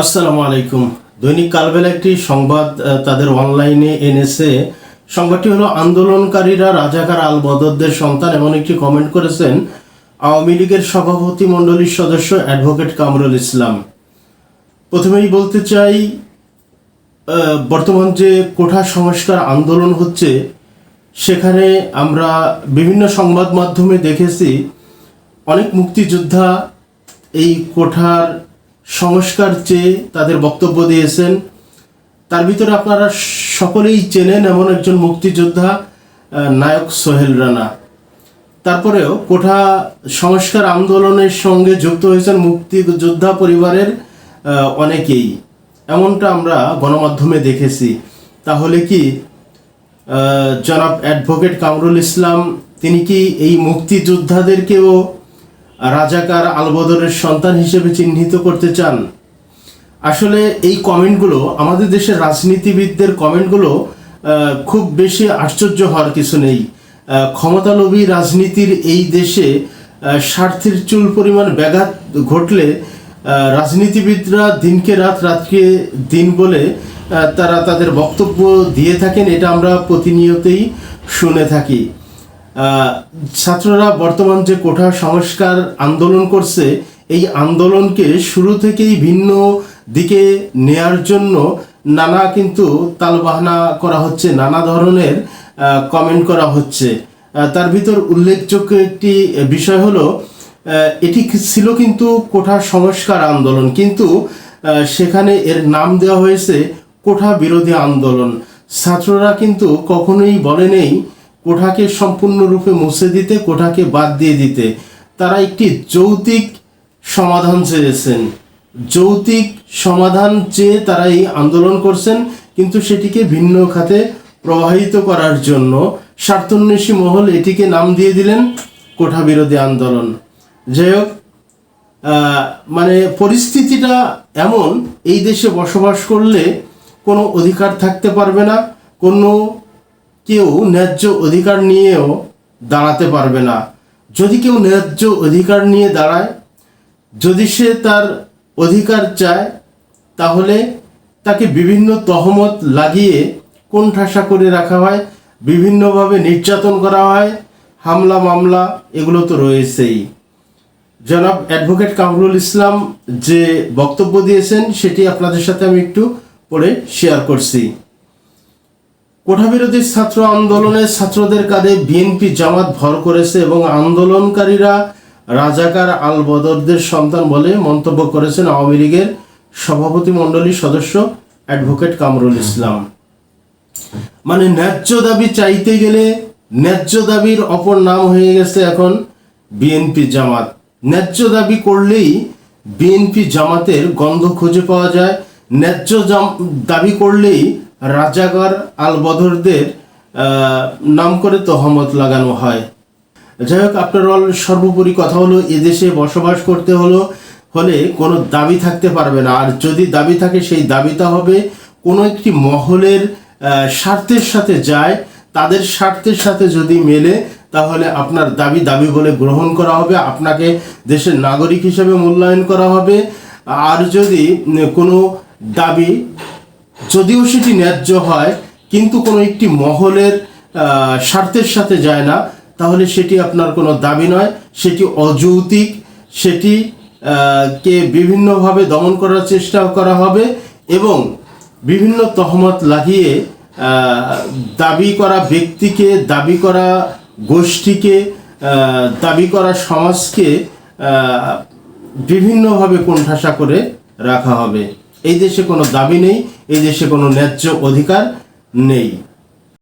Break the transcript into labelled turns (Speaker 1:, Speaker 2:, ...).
Speaker 1: আসসালামু আলাইকুম। দৈনিক কালবেলা একটি সংবাদ তাদের অনলাইনে এনেছে। সংবাদটি হলো, আন্দোলনকারীরা রাজাকার আল বদরদের সন্তান এমন একটি কমেন্ট করেছেন আওয়ামী লীগের সভাপতি মণ্ডলীর সদস্য অ্যাডভোকেট কামরুল ইসলাম। প্রথমেই বলতে চাই বর্তমান যে কোঠা সংস্কার আন্দোলন হচ্ছে, সেখানে আমরা বিভিন্ন সংবাদ মাধ্যমে দেখেছি, অনেক মুক্তিযোদ্ধা এই কোঠার সংস্কার চেয়ে তাদের বক্তব্য দিয়েছেন। তার ভিতরে আপনারা সকলেই চেনেন এমন একজন মুক্তিযোদ্ধা নায়ক সোহেল রানা। তারপরেও কোঠা সংস্কার আন্দোলনের সঙ্গে যুক্ত হয়েছেন মুক্তিযোদ্ধা পরিবারের অনেকেই। এমনটা আমরা গণমাধ্যমে দেখেছি। তাহলে কি জনাব অ্যাডভোকেট কামরুল ইসলাম, তিনি কি এই মুক্তিযোদ্ধাদেরকেও রাজাকার আলবদরের সন্তান হিসেবে চিহ্নিত করতে চান। আসলে এই কমেন্টগুলো, আমাদের দেশের রাজনীতিবিদদের কমেন্টগুলো খুব বেশি আশ্চর্য হওয়ার কিছু নেই। ক্ষমতালোভী রাজনীতির এই দেশে স্বার্থের চুল পরিমাণ ব্যাঘাত ঘটলে রাজনীতিবিদরা দিনকে রাত, রাতকে দিন বলে তারা তাদের বক্তব্য দিয়ে থাকেন, এটা আমরা প্রতিনিয়তই শুনে থাকি। ছাত্ররা বর্তমান যে কোঠা সংস্কার আন্দোলন করছে, এই আন্দোলনকে শুরু থেকেই ভিন্ন দিকে নেয়ার জন্য নানা কিন্তু তালবাহানা করা হচ্ছে, নানা ধরনের কমেন্ট করা হচ্ছে। তার ভিতর উল্লেখযোগ্য একটি বিষয় হলো এটি ছিল কিন্তু কোঠা সংস্কার আন্দোলন, কিন্তু সেখানে এর নাম দেওয়া হয়েছে কোঠা বিরোধী আন্দোলন। ছাত্ররা কিন্তু কখনোই বলে নেই কোঠাকে সম্পূর্ণরূপে মুছে দিতে, কোঠাকে বাদ দিয়ে দিতে, তারা একটি যৌতিক সমাধান চেয়েছেন। যৌতিক সমাধান চেয়ে তারা এই আন্দোলন করছেন, কিন্তু সেটিকে ভিন্ন খাতে প্রবাহিত করার জন্য স্বার্থন্বেষী মহল এটিকে নাম দিয়ে দিলেন কোঠা বিরোধী আন্দোলন। যাই হোক মানে পরিস্থিতিটা এমন, এই দেশে বসবাস করলে কোনো অধিকার থাকতে পারবে না, কোনো কেউ ন্যায্য অধিকার নিয়েও দাঁড়াতে পারবে না। যদি কেউ ন্যায্য অধিকার নিয়ে দাঁড়ায়, যদি সে তার অধিকার চায়, তাহলে তাকে বিভিন্ন তহমত লাগিয়ে কোণঠাসা করে রাখা হয়, বিভিন্নভাবে নির্যাতন করা হয়, হামলা, মামলা, এগুলো তো রয়েছেই। জনাব অ্যাডভোকেট কামরুল ইসলাম যে বক্তব্য দিয়েছেন, সেটি আপনাদের সাথে আমি একটু পরে শেয়ার করছি। কোঠা বিরোধী ছাত্র আন্দোলনে ছাত্রদের কাঁধে বিএনপি জামাত ভর করেছে এবং আন্দোলনকারীরা রাজাকার আল বদরদের সন্তান বলে মন্তব্য করেছেন আওয়ামী লীগের সভাপতি মণ্ডলীর সদস্য অ্যাডভোকেট কামরুল ইসলাম। মানে ন্যায্য দাবি চাইতে গেলে ন্যায্য দাবির অপর নাম হয়ে গেছে এখন বিএনপি জামাত। ন্যায্য দাবি করলেই বিএনপি জামাতের গন্ধ খুঁজে পাওয়া যায়। ন্যায্য দাবি করলেই রাজাগার আল বদরদের নাম করে তহমত লাগানো হয়। যাই হোক আপনার অল সর্বোপরি কথা হলো, এদেশে বসবাস করতে হলো, হলে কোনো দাবি থাকতে পারবে না। আর যদি দাবি থাকে, সেই দাবিটা হবে, কোনো একটি মহলের স্বার্থের সাথে যায়, তাদের স্বার্থের সাথে যদি মেলে, তাহলে আপনার দাবি দাবি বলে গ্রহণ করা হবে, আপনাকে দেশের নাগরিক হিসেবে মূল্যায়ন করা হবে। আর যদি কোনো দাবি যদিও সেটি ন্যায্য হয়, কিন্তু কোনো একটি মহলের স্বার্থের সাথে যায় না, তাহলে সেটি আপনার কোনো দাবি নয়। সেটি অযৌক্তিক, সেটি কে বিভিন্নভাবে দমন করার চেষ্টা করা হবে এবং বিভিন্ন তহমত লাগিয়ে দাবি করা ব্যক্তিকে, দাবি করা গোষ্ঠীকে দাবি করা সমাজকে বিভিন্নভাবে কোণঠাসা করে রাখা হবে। এই দেশে কোনো দাবি নেই এই দেশে কোনো ন্যায্য অধিকার নেই।